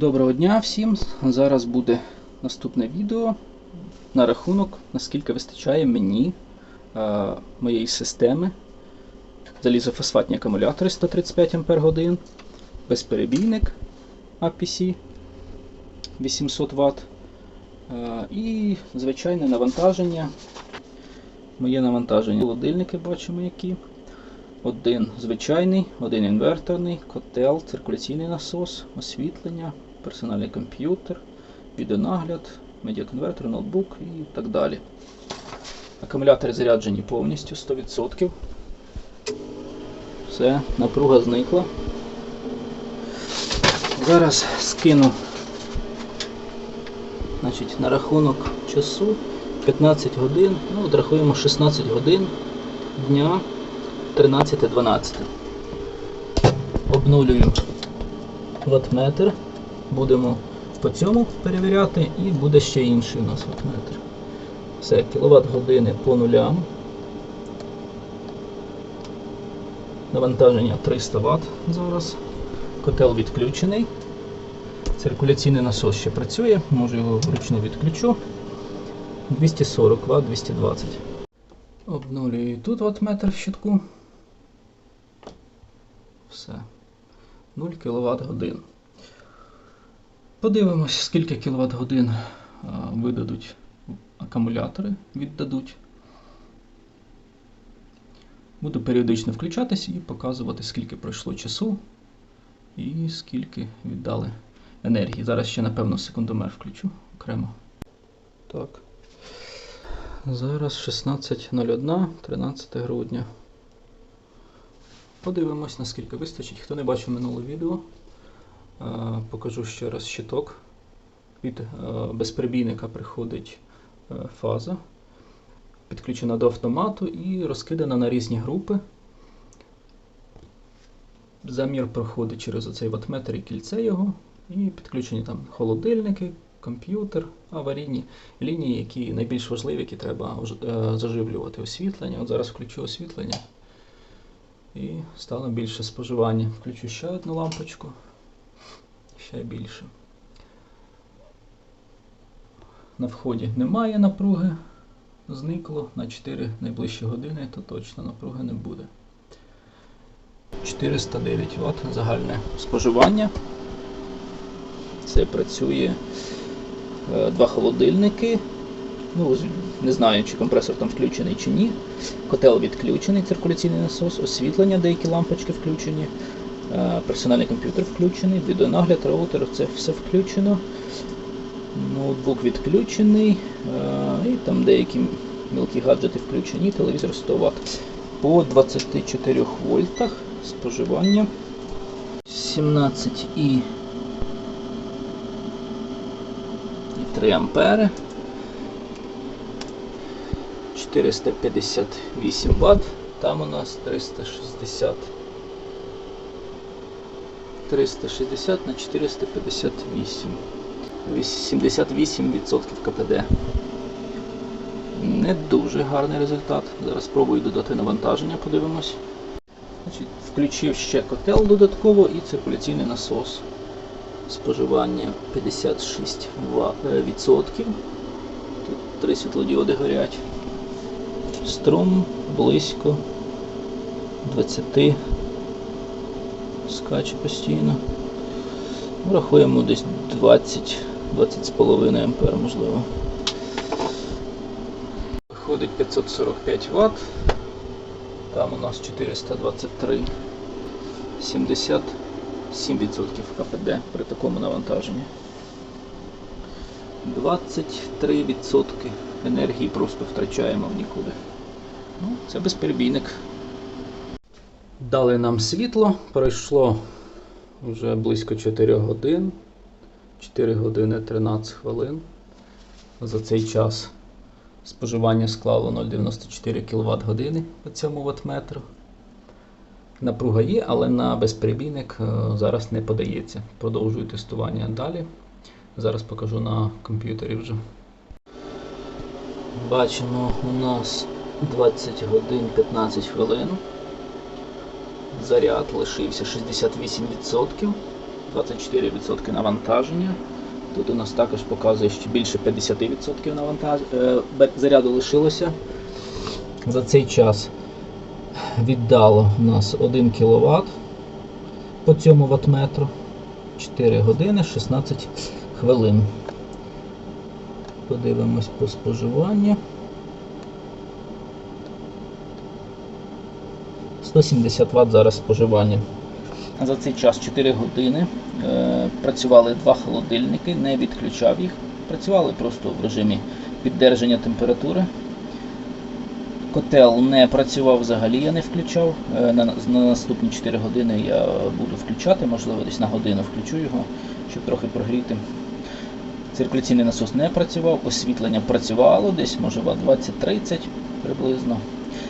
Доброго дня всім! Зараз буде наступне відео на рахунок, наскільки вистачає мені е, моєї системи. Залізофосфатні акумулятори 135 Ах, безперебійник APC 800 Вт е, і звичайне навантаження. Моє навантаження. Холодильники бачимо які. Один звичайний, один інверторний, котел, циркуляційний насос, освітлення, персональний комп'ютер, відеонагляд, медіаконвертер, ноутбук і так далі. Акумулятори заряджені повністю 100%. Все, напруга зникла. Зараз скину значить, на рахунок часу 15 годин, ну, от рахуємо 16 годин дня. 13-12. Обнулюю ватметр. Будемо по цьому перевіряти і буде ще інший у нас ватметр. Все, кіловат години по нулям. Навантаження 300 Вт зараз. Котел відключений. Циркуляційний насос ще працює, може його вручну відключу. 240 Вт, 220. Обнулюю тут ватметр в щитку. Все. 0 кВт годин. Подивимось, скільки кВт годин видадуть акумулятори, віддадуть. Буду періодично включатись і показувати, скільки пройшло часу і скільки віддали енергії. Зараз ще, напевно, секундомер включу окремо. Так. Зараз 16.01, 13 грудня. Подивимось, наскільки вистачить. Хто не бачив минуле відео, е, покажу ще раз щиток. Від е, безперебійника приходить е, фаза, підключена до автомату і розкидана на різні групи. Замір проходить через оцей ватметр і кільце його, і підключені там холодильники, комп'ютер, аварійні лінії, які найбільш важливі, які треба заживлювати освітлення. От зараз включу освітлення і стало більше споживання. Включу ще одну лампочку, ще більше. На вході немає напруги, зникло на 4 найближчі години, то точно напруги не буде. 409 Вт загальне споживання. Це працює е, два холодильники. Ну, Не знаю, чи компресор там включений чи ні. Котел відключений, циркуляційний насос, освітлення, деякі лампочки включені, персональний комп'ютер включений, відеонагляд, роутер, це все включено. Ноутбук відключений, е, і там деякі мілкі гаджети включені, телевізор 100 Вт. По 24 вольтах споживання 17 і 3 ампери. 458 Вт, там у нас 360 360 на 458. 78% КПД. Не дуже гарний результат. Зараз спробую додати навантаження, подивимось. Включив ще котел додатково і циркуляційний насос. Споживання 56%. Тут три світлодіоди горять. Струм близько 20 скаче постійно. Рахуємо десь 20 20,5 ампер, можливо. Виходить 545 Вт. Там у нас 423, 77% КПД при такому навантаженні. 23% енергії просто втрачаємо в нікуди. Ну, Це безперебійник. Дали нам світло, пройшло вже близько 4 годин, 4 години 13 хвилин. За цей час споживання склало 0,94 кВт години по цьому ватметру. Напруга є, але на безперебійник е, зараз не подається. Продовжую тестування далі. Зараз покажу на комп'ютері вже. Бачимо, у нас 20 годин 15 хвилин. Заряд лишився 68%. 24% навантаження. Тут у нас також показує, що більше 50% навантаж... е, заряду лишилося. За цей час віддало у нас 1 кВт по цьому ватметру. 4 години 16 хвилин. Подивимось по споживанню. 170 Вт зараз споживання. За цей час 4 години е, працювали два холодильники, не відключав їх. Працювали просто в режимі піддержання температури. Котел не працював взагалі, я не включав. Е, На, на наступні 4 години я буду включати, можливо, десь на годину включу його, щоб трохи прогріти. Циркуляційний насос не працював, освітлення працювало десь, може, 20-30 приблизно.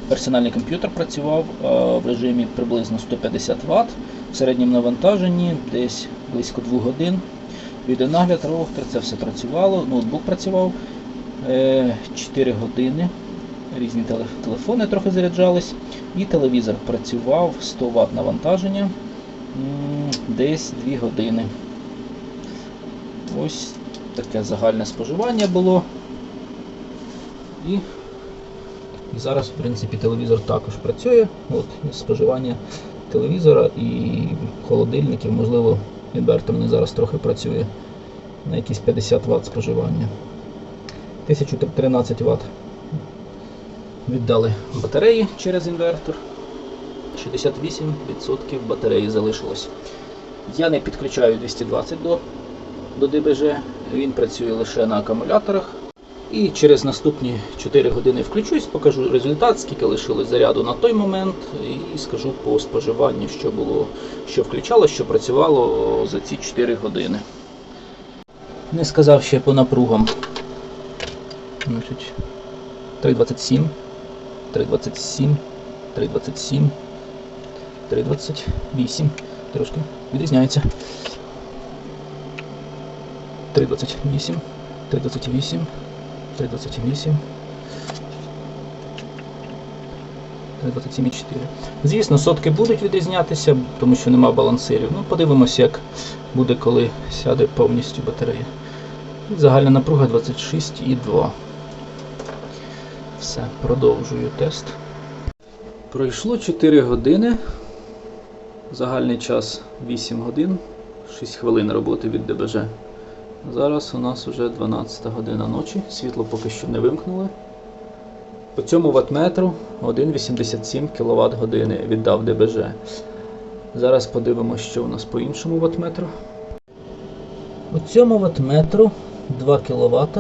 Персональний комп'ютер працював е, в режимі приблизно 150 Вт в середньому навантаженні, десь близько 2 годин. Відеонагляд, роутер, це все працювало, ноутбук працював е, 4 години. Різні телефони трохи заряджались. І телевізор працював 100 Вт навантаження десь 2 години. Ось таке загальне споживання було. І, і зараз, в принципі, телевізор також працює. От, споживання телевізора і холодильників, можливо, інверторний зараз трохи працює на якісь 50 Вт споживання. 1013 Вт віддали батареї через інвертор. 68% батареї залишилось. Я не підключаю 220 до, до ДБЖ, він працює лише на акумуляторах. І через наступні 4 години включусь, покажу результат, скільки лишилось заряду на той момент, і скажу по споживанню, що було, що включало, що працювало за ці 4 години. Не сказав ще по напругам. 3,27, 3,27, 3,27, 3,28. Трошки відрізняється. 3,28, 3,28, 3,28. 3,27,4. Звісно, сотки будуть відрізнятися, тому що нема балансирів. Ну, подивимося, як буде, коли сяде повністю батарея. Загальна напруга 26,2. Все, продовжую тест. Пройшло 4 години. Загальний час 8 годин, 6 хвилин роботи від ДБЖ. Зараз у нас вже 12 година ночі, світло поки що не вимкнули. По цьому ватметру 1,87 кВт години віддав ДБЖ. Зараз подивимося, що у нас по іншому ватметру. У цьому ватметру 2 кВт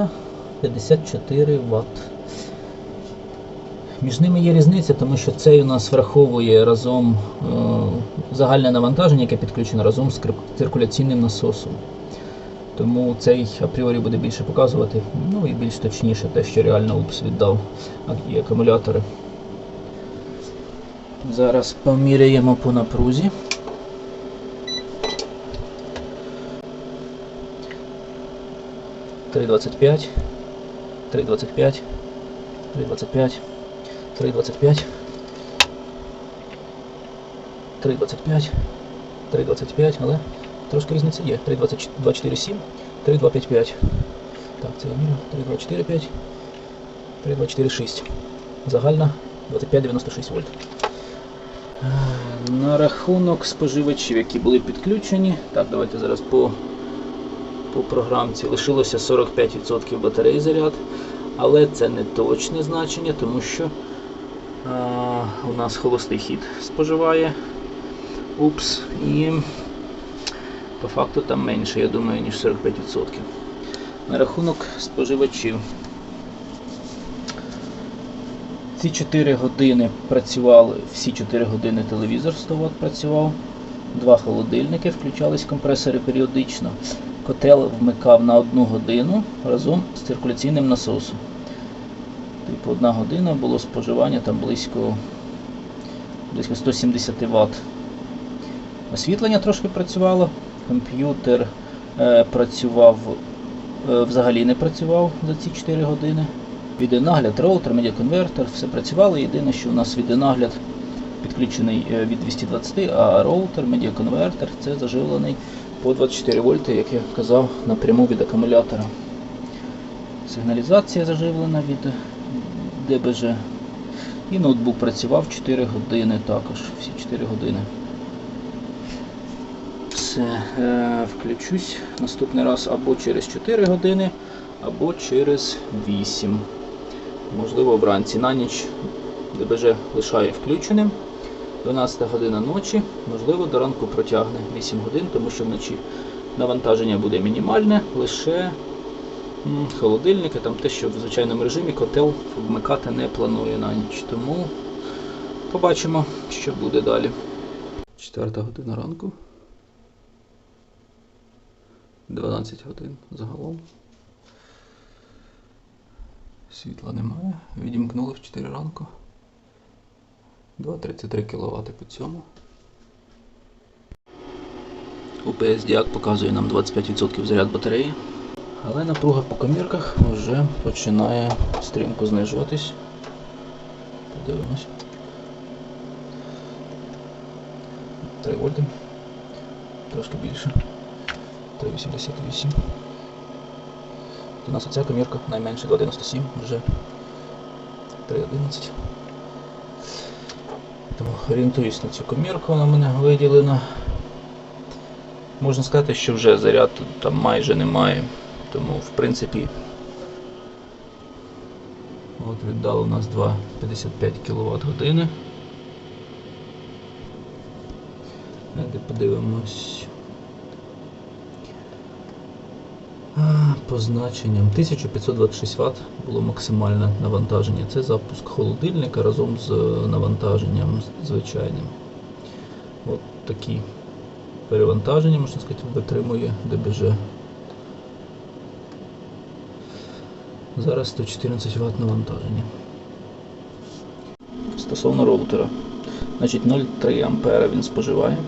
54 Вт. Між ними є різниця, тому що цей у нас враховує разом е, загальне навантаження, яке підключено разом з циркуляційним насосом. Тому цей апріорі буде більше показувати, ну і більш точніше те, що реально УПС віддав і акумулятори. Зараз поміряємо по напрузі. Три двадцять п'ять, три двадцять п'ять, три двадцять п'ять, три двадцять п'ять, три двадцять п'ять, три двадцять п'ять, але трошки різниця є. 3,247, 3,255. Так, це я 3,245, 3,246. Загальна 25,96 вольт. На рахунок споживачів, які були підключені. Так, давайте зараз по, по програмці. Лишилося 45% батареї заряд. Але це не точне значення, тому що а, у нас холостий хід споживає. Упс. І по факту там менше, я думаю, ніж 45%. На рахунок споживачів. Ці 4 години працювали, всі 4 години телевізор 100 Вт працював, два холодильники, включались компресори періодично. Котел вмикав на 1 годину разом з циркуляційним насосом. Типу, одна година було споживання там близько, близько 170 Вт. Освітлення трошки працювало, комп'ютер е, працював, е, взагалі не працював за ці 4 години. Відеонагляд, роутер, медіаконвертер, все працювало. Єдине, що у нас відеонагляд підключений е, від 220, а роутер, медіаконвертер це заживлений по 24 вольти, як я казав, напряму від акумулятора. Сигналізація заживлена від ДБЖ. І ноутбук працював 4 години також, всі 4 години. Все, включусь наступний раз або через 4 години, або через 8. Можливо, вранці на ніч ДБЖ лишає включеним. 12 година ночі, можливо, до ранку протягне 8 годин, тому що вночі навантаження буде мінімальне, лише холодильники, там те, що в звичайному режимі котел вмикати не планує на ніч. Тому побачимо, що буде далі. 4 година ранку. 12 годин загалом. Світла немає. Відімкнули в 4 ранку. 2,33 кВт по цьому. UPS Diac показує нам 25% заряд батареї. Але напруга по комірках вже починає стрімко знижуватись. Подивимось. 3 вольти. Трошки більше. 3,88. У нас оця комірка найменше 2,97, вже 3,11. Тому орієнтуюсь на цю комірку, вона в мене виділена. Можна сказати, що вже заряд там майже немає. Тому в принципі от віддало у нас 2,55 кВт години. Давайте подивимось. А, По значенням 1526 Вт було максимальне навантаження. Це запуск холодильника разом з навантаженням звичайним. От такі перевантаження, можна сказати, витримує ДБЖ. Зараз 114 Вт навантаження. Стосовно роутера. Значить 0,3 А він споживає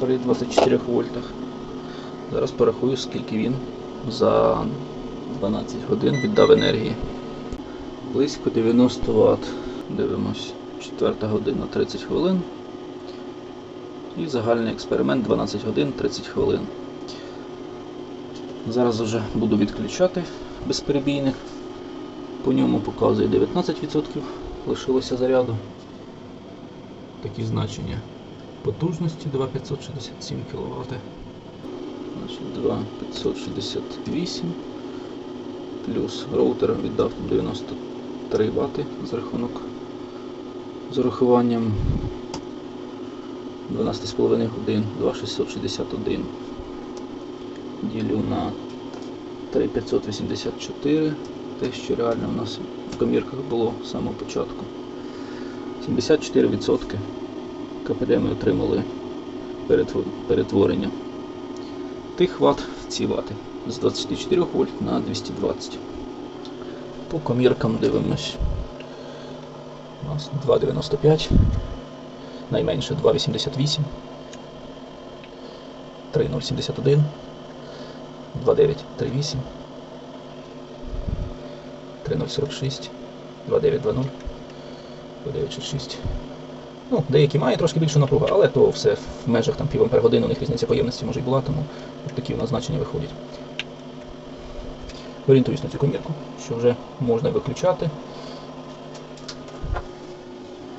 при 24 вольтах. Зараз порахую, скільки він за 12 годин віддав енергії. Близько 90 Вт. Дивимось. 4 година 30 хвилин. І загальний експеримент 12 годин 30 хвилин. Зараз вже буду відключати безперебійник. По ньому показує 19% лишилося заряду. Такі значення потужності 2567 кВт. Значить 2568 плюс роутер віддав 93 Вт з рахунок з урахуванням 12,5 годин 2661 ділю на 3584 те, що реально у нас в комірках було з самого початку. 74% КПД ми отримали перетворення тих ват в ці вати. З 24 вольт на 220. По коміркам дивимось. У нас 2,95, найменше 2,88, 3,071, 2,938, 3,046, 2,920, 2,966. Ну, деякі мають трошки більшу напругу, але то все в межах там пів години, у них різниця по ємності може й була, тому от такі у нас значення виходять. Орієнтуюсь на цю комірку, що вже можна виключати.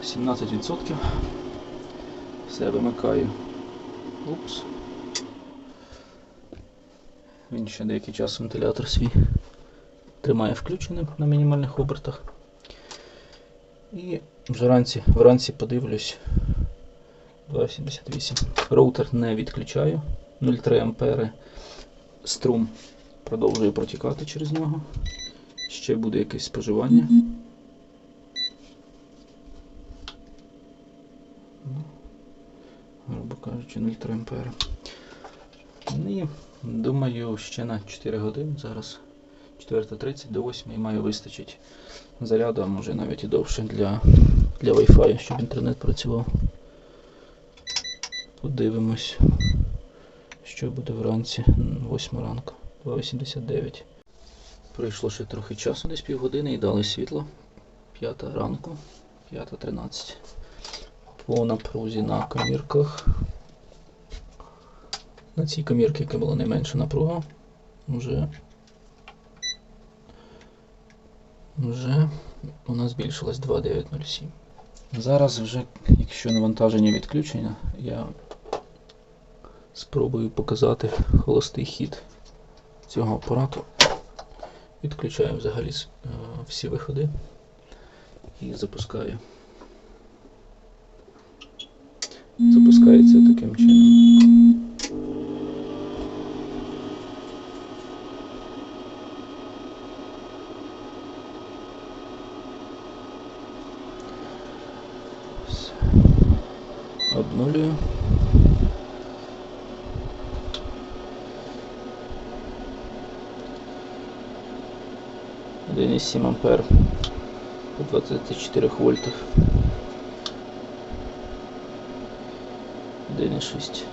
17%. Все вимикаю. Упс. Він ще деякий час вентилятор свій тримає включеним на мінімальних обертах. І вже вранці, вранці подивлюсь 2,78. Роутер не відключаю. 0,3 ампери струм продовжує протікати через нього. Ще буде якесь споживання. Ну, Грубо кажучи, 0,3 ампери. І думаю, ще на 4 години зараз 4.30 до 8 маю вистачить заряду, а може навіть і довше для, для Wi-Fi, щоб інтернет працював. Подивимось, що буде вранці, 8 ранку, 2.89. Пройшло ще трохи часу, десь півгодини і дали світло. 5 ранку, 5.13. По напрузі на комірках. На цій комірці, яка була найменша напруга, вже, вже вона збільшилась 2,907. Зараз вже, якщо навантаження відключення, я спробую показати холостий хід цього апарату. Відключаю взагалі е, всі виходи і запускаю. Запускається таким чином. Все. Обнулюю. Один із 7 ампер по 24 вольтах. 1,6.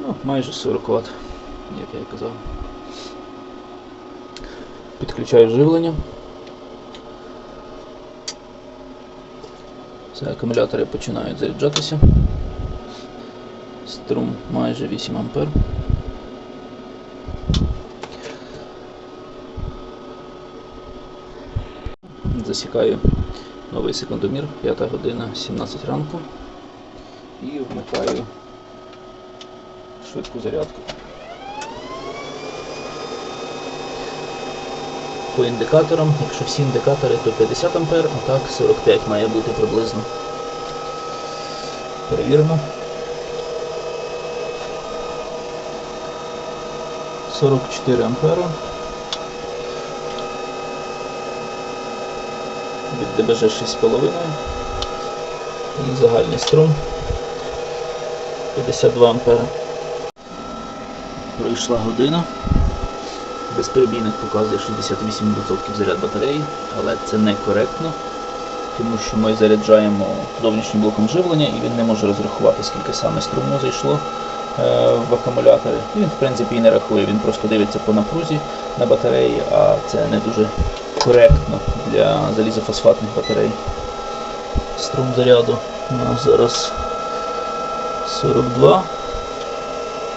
Ну, майже 40 Вт, як я і казав. Підключаю живлення. Все, акумулятори починають заряджатися. Струм майже 8 ампер. Засікаю новий секундомір, 5 година 17 ранку. І вмикаю швидку зарядку. По індикаторам, якщо всі індикатори, то 50 А, а так 45 має бути приблизно. Перевіримо. 44 ампера. Від ДБЖ 6,5 і загальний струм 52 ампера. Пройшла година. Безперебійник показує 68% заряд батареї, але це не коректно, тому що ми заряджаємо зовнішнім блоком живлення і він не може розрахувати, скільки саме струму зайшло е, в акумулятори. Він, в принципі, і не рахує, він просто дивиться по напрузі на батареї, а це не дуже коректно для залізофосфатних батарей. Струм заряду у нас зараз 42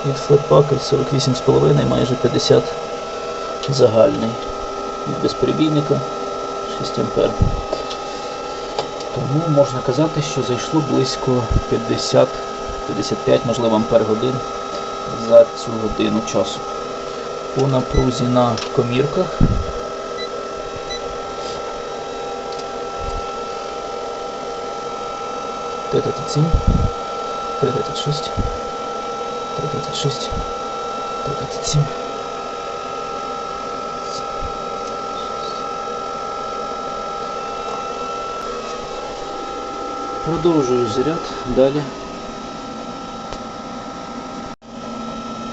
від флетпака, 48,5, майже 50 загальний. Від безперебійника 6 А. Тому можна казати, що зайшло близько 50-55, можливо, ампер годин за цю годину часу. По напрузі на комірках Т-37, Т-36, Т-36, Т-37. Продовжую заряд далі.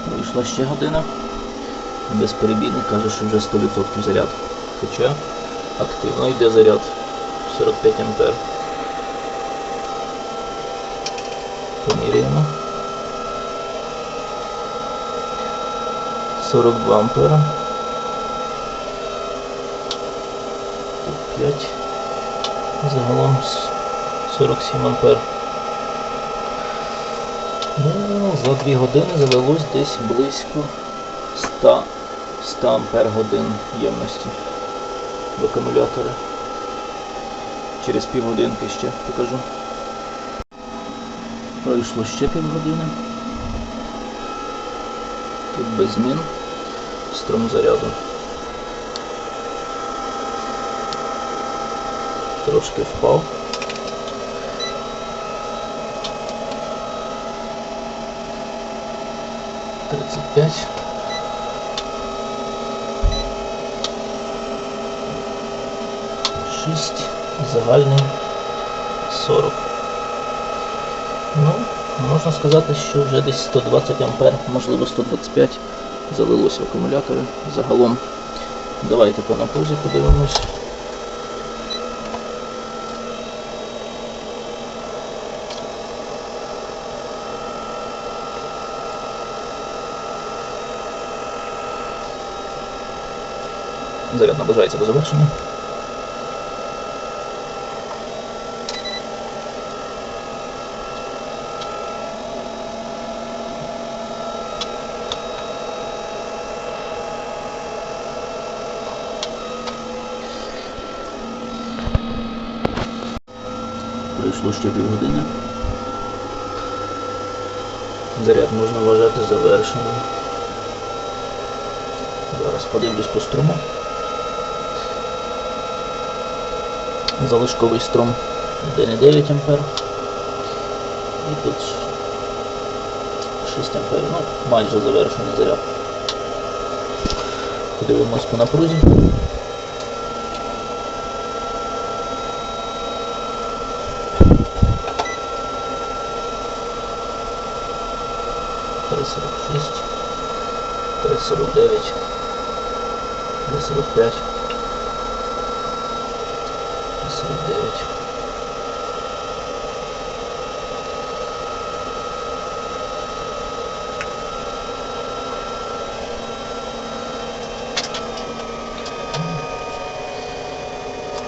Пройшла ще година. Безперебійник каже, що вже 100% заряд. Хоча активно йде заряд 45 ампер. Поміряємо. 42 ампера. Тут 5. Загалом 47 ампер. Ну, за 2 години залилось десь близько 100, 100 ампер годин ємності в акумулятори. Через півгодинки ще покажу. Пройшло ще півгодини. Тут без змін. Струм заряду. Трошки впав. Тридцять п'ять. Шість. Загальний. Сорок. Можна сказати, що вже десь 120 ампер, можливо 125 залилося в акумулятори загалом. Давайте по напрузі подивимось. Заряд наближається до завершення. Пройшло ще півгодини. Заряд можна вважати завершеним. Зараз подивлюсь по струму. Залишковий струм 1,9 А. І тут 6 А. Ну, майже завершений заряд. Подивимось по напрузі. 346, 349, 345, 349.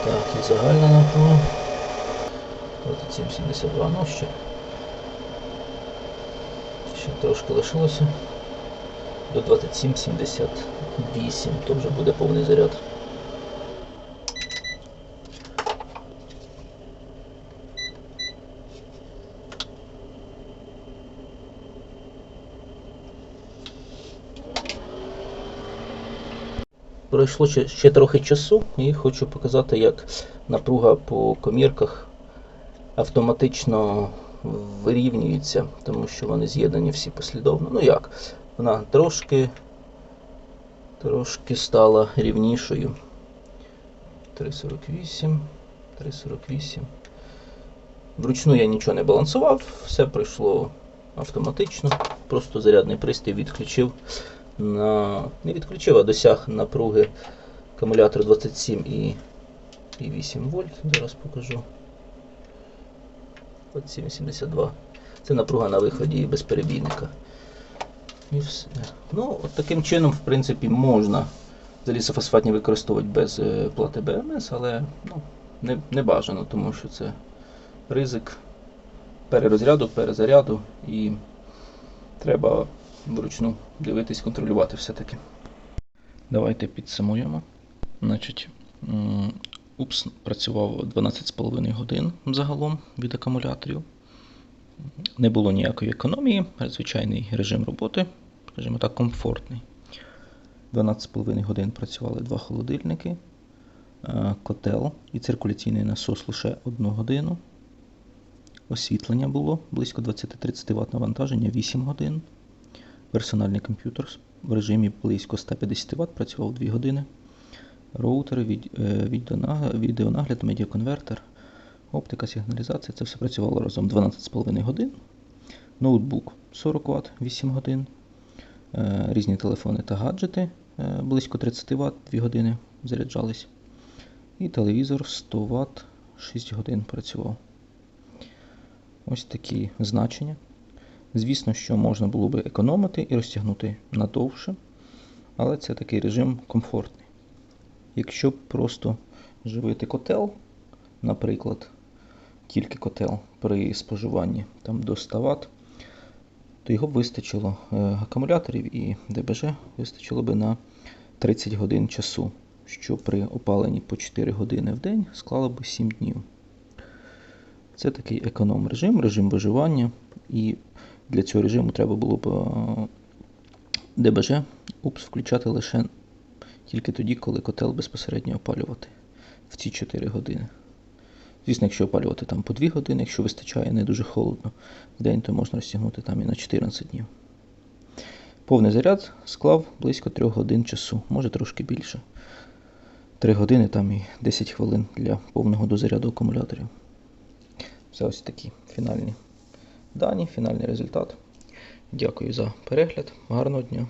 Так, і загальна напруга. 72 нощі ще. Трошки лишилося. До 27,78, то вже буде повний заряд. Пройшло ще трохи часу і хочу показати, як напруга по комірках автоматично вирівнюється, тому що вони з'єднані всі послідовно. Ну як? Вона трошки, трошки стала рівнішою. 3,48, 3,48. Вручну я нічого не балансував, все пройшло автоматично. Просто зарядний пристрій відключив на. Не відключив, а досяг напруги акумулятор 27 і, і 8 вольт. Зараз покажу. 27,72. Це напруга на виході без перебійника. І все. Ну, от таким чином, в принципі, можна залізофосфатні використовувати без е, плати БМС, але ну, не, не бажано, тому що це ризик перерозряду, перезаряду і треба вручну дивитись, контролювати все-таки. Давайте підсумуємо. Значить, УПС працював 12,5 годин загалом від акумуляторів. Не було ніякої економії, звичайний режим роботи, скажімо так, комфортний. 12,5 годин працювали два холодильники, е, котел і циркуляційний насос лише 1 годину. Освітлення було близько 20-30 Вт навантаження 8 годин. Персональний комп'ютер в режимі близько 150 Вт працював 2 години. Роутери, від- е, відеонагляд, медіаконвертер, оптика, сигналізація це все працювало разом 12,5 годин. Ноутбук 40 Вт 8 годин. Е, Різні телефони та гаджети е, близько 30 Вт 2 години заряджались. І телевізор 100 Вт 6 годин працював. Ось такі значення. Звісно, що можна було би економити і розтягнути надовше, але це такий режим комфортний. Якщо б просто живити котел, наприклад, тільки котел при споживанні там, до 100 Вт, то його б вистачило е, акумуляторів і ДБЖ вистачило би на 30 годин часу, що при опаленні по 4 години в день склало б 7 днів. Це такий економ режим, режим виживання, і для цього режиму треба було б е, ДБЖ УПС включати лише тільки тоді, коли котел безпосередньо опалювати в ці 4 години. Звісно, якщо опалювати там по 2 години, якщо вистачає не дуже холодно в день, то можна розтягнути там і на 14 днів. Повний заряд склав близько 3 годин часу, може трошки більше. 3 години там і 10 хвилин для повного дозаряду акумуляторів. Це ось такі фінальні дані, фінальний результат. Дякую за перегляд. Гарного дня!